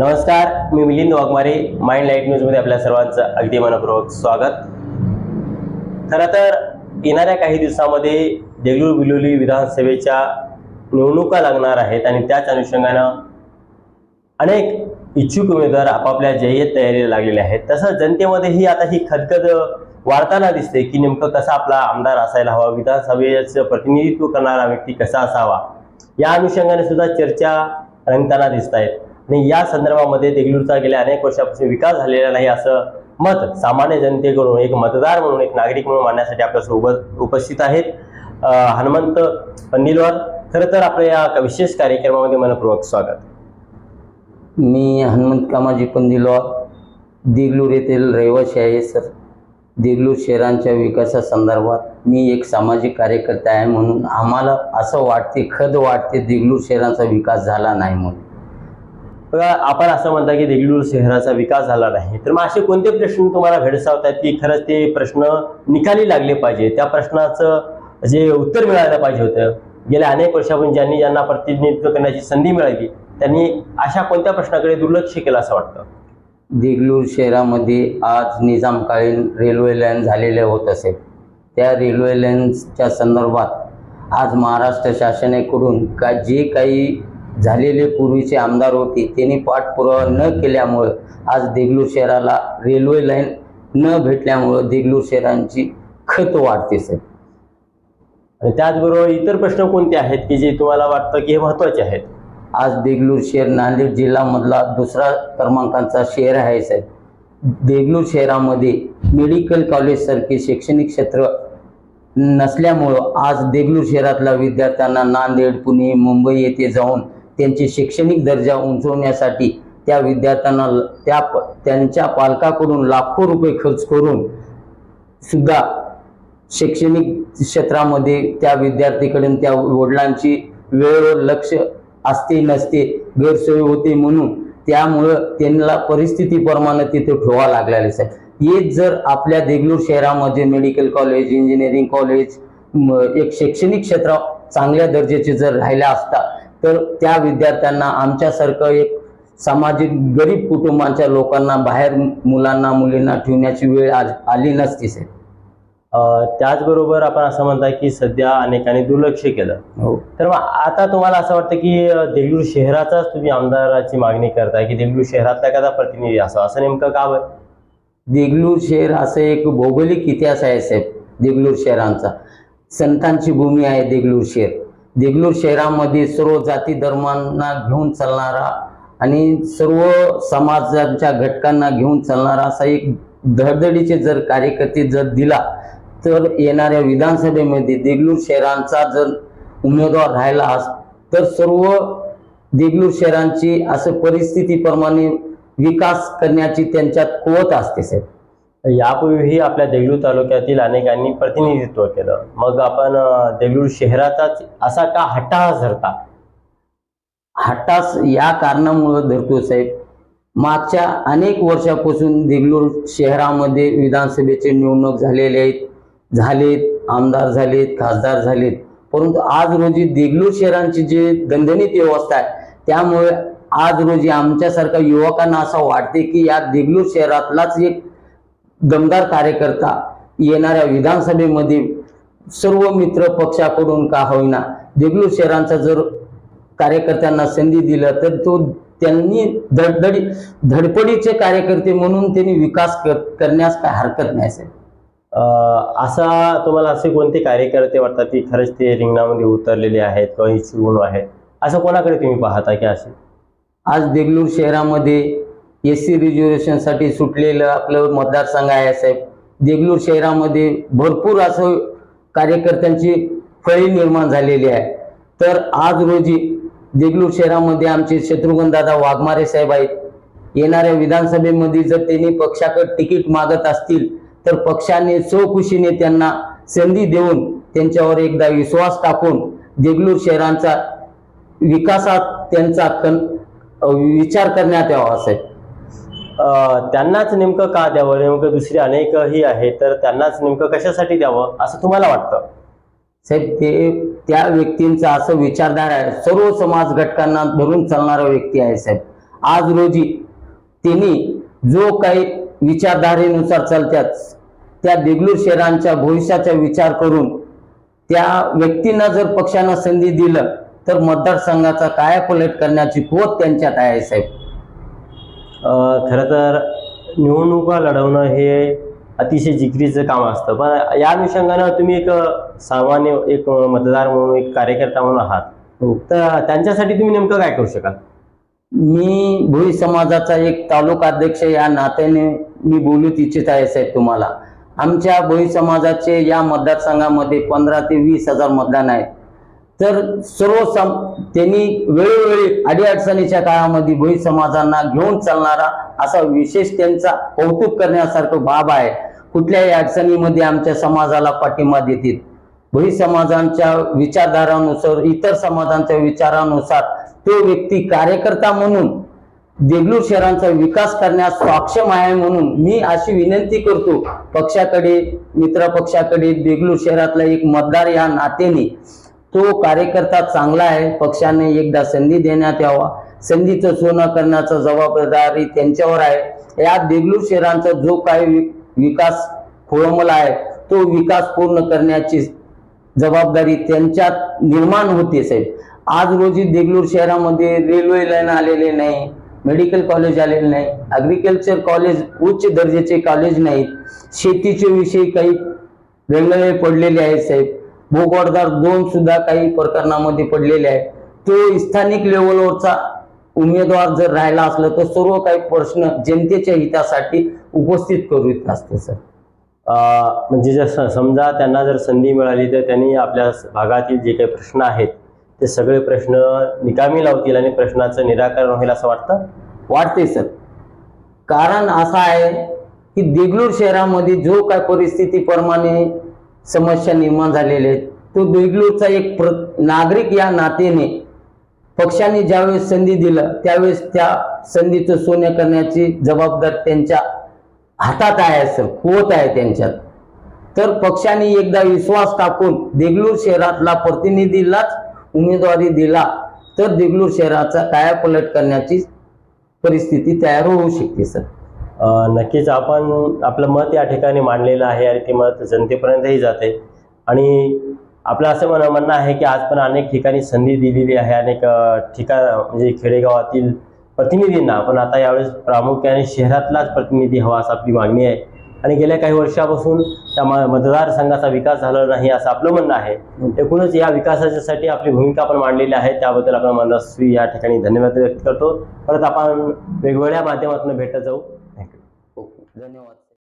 नमस्कार मी Milind Waghmare mind light न्यूजमध्ये आपल्या सर्वांचं अगदी मनपूर्वक स्वागत. खरं तर येणाऱ्या काही दिवसामध्ये देगलूर बिलोली विधानसभेच्या निवडणुका लागणार आहेत आणि त्याच अनुषंगानं अनेक इच्छुक उमेदवार आपापल्या जय्यत तयारीला लागलेले आहेत. तसंच जनतेमध्येही आता ही खदखद वाढताना दिसते की नेमकं कसा आपला आमदार असायला हवा विधानसभेचं प्रतिनिधित्व करणारा व्यक्ती कसा असावा या अनुषंगाने सुद्धा चर्चा रंगताना दिसत आहेत आणि या संदर्भामध्ये देगलूरचा गेल्या अनेक वर्षापासून विकास झालेला नाही असं मत सामान्य जनतेकडून एक मतदार म्हणून एक नागरिक म्हणून मांडण्यासाठी आपल्यासोबत उपस्थित आहेत. हनुमंत निलवार खरं तर आपल्या या विशेष कार्यक्रमामध्ये मनपूर्वक स्वागत. मी हनुमंत कामाजी पंदिलवार देगलूर येथील रहिवासी आहे सर. देगलूर शहरांच्या विकासासंदर्भात मी एक सामाजिक कार्यकर्ता आहे म्हणून आम्हाला असं वाटते खद वाटते देगलूर शहरांचा विकास झाला नाही म्हणून. आपण असं म्हणता की देगलूर शहराचा विकास झाला नाही. तर मग असे कोणते प्रश्न तुम्हाला भेडसावतात की खरंच ते प्रश्न निकाली लागले पाहिजे? त्या प्रश्नाचं जे उत्तर मिळायला पाहिजे होतं. गेल्या अनेक वर्षापासून ज्यांनी ज्यांना प्रतिनिधित्व करण्याची संधी मिळाली त्यांनी अशा कोणत्या प्रश्नाकडे दुर्लक्ष केलं असं वाटतं? देगलूर शहरामध्ये आज निजामकालीन रेल्वे लाईन झालेले होत असेल. त्या रेल्वे लाईन्सच्या संदर्भात आज महाराष्ट्र शासनाकडून का जे काही झालेले पूर्वीचे आमदार होते. त्यांनी पाठपुरावा न केल्यामुळं आज देगलूर शहराला रेल्वे लाईन न भेटल्यामुळं देगलूर शहरांची खत वाढते सर आणि त्याचबरोबर इतर प्रश्न कोणते आहेत की जे तुम्हाला वाटतं की हे महत्त्वाचे आहेत? आज देगलूर शहर नांदेड जिल्ह्यामधला दुसरा क्रमांकाचा शहर आहे साहेब. देगलूर शहरामध्ये मेडिकल कॉलेजसारखे शैक्षणिक क्षेत्र नसल्यामुळं आज देगलूर शहरातल्या विद्यार्थ्यांना नांदेड पुणे मुंबई येथे जाऊन त्यांचे शैक्षणिक दर्जा उंचवण्यासाठी त्या विद्यार्थ्यांना त्या त्यांच्या पालकाकडून लाखो रुपये खर्च करून सुद्धा शैक्षणिक क्षेत्रामध्ये त्या विद्यार्थीकडून त्या वडिलांची वेळेवर लक्ष असते नसते गैरसोय होते म्हणून त्यामुळं त्यांना परिस्थितीप्रमाणे तिथे ठेवा लागलेले आहे हेच जर आपल्या देगलूर शहरामध्ये मेडिकल कॉलेज इंजिनिअरिंग कॉलेज एक शैक्षणिक क्षेत्र चांगल्या दर्जाचे जर राहिल्या असता तर त्या विद्यार्थ्यांना आमच्यासारखं एक सामाजिक गरीब कुटुंबांच्या लोकांना बाहेर मुलांना मुलींना ठेवण्याची वेळ आज आली नसती साहेब त्याचबरोबर आपण असं म्हणता की सध्या अनेकांनी दुर्लक्ष केलं. हो. तर मग आता तुम्हाला असं वाटतं की देगलूर शहराचाच तुम्ही आमदाराची मागणी करताय की देगलूर शहरातला एखादा प्रतिनिधी असावा? असं नेमकं का बरं? देगलूर शहर असं एक भौगोलिक इतिहास आहे साहेब देगलूर शहरांचा. संतांची भूमी आहे देगलूर शहर. देगलूर शहरामध्ये सर्व जाती धर्मांना घेऊन चालणारा आणि सर्व समाजाच्या घटकांना घेऊन चालणारा असा एक धडधडीचे जर कार्यकर्ते जर दिला तर येणाऱ्या विधानसभेमध्ये देगलूर शहरांचा जर उमेदवार राहिला तर सर्व देगलूर शहरांची असं परिस्थितीप्रमाणे विकास करण्याची त्यांच्यात कुवत असते साहेब. यापूर्वीही आपल्या देगलूर तालुक्यातील अनेकांनी प्रतिनिधित्व केलं. मग आपण देगलूर शहराचाच असा का हट्टास धरता? हट्टास या कारणामुळं धरतो साहेब. मागच्या अनेक वर्षापासून देगलूर शहरामध्ये विधानसभेचे निवडणूक झालेले आहेत. झालेत आमदार झालेत खासदार झालेत. परंतु आज रोजी देगलूर शहरांची जी दणदणीत व्यवस्था आहे त्यामुळे आज रोजी आमच्यासारख्या युवकांना असं वाटते की या देगलूर शहरातलाच एक दमदार कार्यकर्ता येणाऱ्या विधानसभेमध्ये सर्व मित्र पक्षाकडून का होईना देगलूर शहरांचा जर कार्यकर्त्यांना संधी दिलं तर तो त्यांनी धडधडी धडपडीचे कार्यकर्ते म्हणून त्यांनी विकास कर- करण्यास काय हरकत नाही साहेब. अं, असा तुम्हाला असे कोणते कार्यकर्ते वाटतात की खरंच ते रिंगणामध्ये उतरलेले आहेत किंवा इच्छुक आहेत? असं कोणाकडे तुम्ही पाहता की असे? आज देगलूर शहरामध्ये एस सी रिझर्वेशनसाठी सुटलेलं आपलं मतदारसंघ आहे साहेब. देगलूर शहरामध्ये भरपूर असं कार्यकर्त्यांची फळी निर्माण झालेली आहे. तर आज रोजी देगलूर शहरामध्ये आमचे शत्रुघ्नदादा वाघमारे साहेब आहेत. येणाऱ्या विधानसभेमध्ये जर त्यांनी पक्षाकडे तिकीट मागत असतील तर पक्षाने चौकुशीने त्यांना संधी देऊन त्यांच्यावर एकदा विश्वास टाकून देगलूर शहरांचा विकासात त्यांचा कन विचार करण्यात यावा साहेब. त्यांनाच नेमकं का द्यावं? नेमकं दुसरी अनेकही आहे तर त्यांनाच नेमकं कशासाठी द्यावं? असं तुम्हाला वाटतं? साहेब ते त्या व्यक्तींचा असं विचारधारा आहे. सर्व समाज घटकांना धरून चालणारा व्यक्ती आहे साहेब. आज रोजी त्यांनी जो काही विचारधारेनुसार चालत्यात त्या देगलूर शहरांच्या भविष्याचा विचार करून त्या व्यक्तींना जर पक्षानं संधी दिलं तर मतदारसंघाचा कायापलट करण्याची कुवत त्यांच्यात आहे साहेब. खरं तर निवडणुका लढवणं हे अतिशय जिकरीचं काम असतं. पण या अनुषंगानं तुम्ही एक सामान्य एक मतदार म्हणून एक कार्यकर्ता म्हणून आहात. हो. तर त्यांच्यासाठी तुम्ही नेमकं काय करू शकाल? मी भोई समाजाचा एक तालुका अध्यक्ष या नात्याने मी बोलूच इच्छित आहे साहेब तुम्हाला. आमच्या भोई समाजाचे या मतदारसंघामध्ये पंधरा ते वीस हजार मतदान आहे. तर सर्व सम त्यांनी वेळोवेळी अडीअडचणीच्या काळामध्ये भोई समाजांना घेऊन चालणारा असा विशेष त्यांचा कौतुक करण्यासारखं बाब आहे. कुठल्याही अडचणीमध्ये आमच्या समाजाला पाठिंबा देतील. भोई समाजांच्या विचारधारानुसार इतर समाजांच्या विचारानुसार तो व्यक्ती कार्यकर्ता म्हणून देगलूर शहरांचा विकास करण्यास सक्षम आहे म्हणून मी अशी विनंती करतो. पक्षाकडे मित्र पक्षाकडे देगलूर शहरातला एक मतदार या नात्याने तो कार्यकर्ता चांगला आहे पक्षाने एकदा संधी देण्यात यावा. संधीचं सोनं करण्याचा जबाबदारी त्यांच्यावर आहे. या देगलूर शहरांचा जो काही विकास खोळंबला आहे तो विकास पूर्ण करण्याची जबाबदारी त्यांच्यात निर्माण होते साहेब. आज रोजी देगलूर शहरामध्ये रेल्वे लाईन आलेले नाही मेडिकल कॉलेज आलेले नाही ॲग्रिकल्चर कॉलेज उच्च दर्जाचे कॉलेज नाहीत. शेतीचे विषयी काही वेगवेगळे पडलेले आहेत साहेब. भूगोळदार दोन सुद्धा काही प्रकरणामध्ये पडलेले आहेत. तो स्थानिक लेवलवरचा उमेदवार जर राहिला असला तर सर्व काही प्रश्न जनतेच्या हितासाठी उपस्थित करीत असतो सर. म्हणजे जर समजा त्यांना जर संधी मिळाली तर त्यांनी आपल्या भागातील जे काही प्रश्न आहेत ते सगळे प्रश्न निकामी लावतील आणि प्रश्नाचं निराकरण होईल असं वाटतं? वाटते सर. कारण असं आहे की देगलूर शहरामध्ये जो काय परिस्थितीप्रमाणे समस्या निर्माण झालेल्या आहेत तो देगलूरचा एक प्र नागरिक या नात्याने पक्षाने ज्यावेळेस संधी दिलं त्यावेळेस त्या संधीचं सोने करण्याची जबाबदारी त्यांच्या हातात आहे सर होत आहे त्यांच्यात. तर पक्षाने एकदा विश्वास टाकून देगलूर शहरातला प्रतिनिधीलाच उमेदवारी दिला तर देगलूर शहराचा कायापलट करण्याची परिस्थिती तयार होऊ शकते सर. नक्कीच आपण आपलं मत या ठिकाणी मांडलेलं आहे आणि ते मत जनतेपर्यंतही जाते. आणि आपलं असं म्हण म्हणणं आहे की आज पण अनेक ठिकाणी संधी दिलेली आहे. अनेक ठिकाण म्हणजे खेडेगावातील प्रतिनिधींना पण आता यावेळेस प्रामुख्याने शहरातलाच प्रतिनिधी हवा असं आपली मागणी आहे. आणि गेल्या काही वर्षापासून त्या म- मतदारसंघाचा विकास झाला नाही असं आपलं म्हणणं आहे. एकूणच या विकासाच्यासाठी आपली भूमिका आपण मांडलेली आहे. त्याबद्दल आपण मनस्वी या ठिकाणी धन्यवाद व्यक्त करतो. परत आपण वेगवेगळ्या माध्यमातून भेटत जाऊ. धन्यवाद.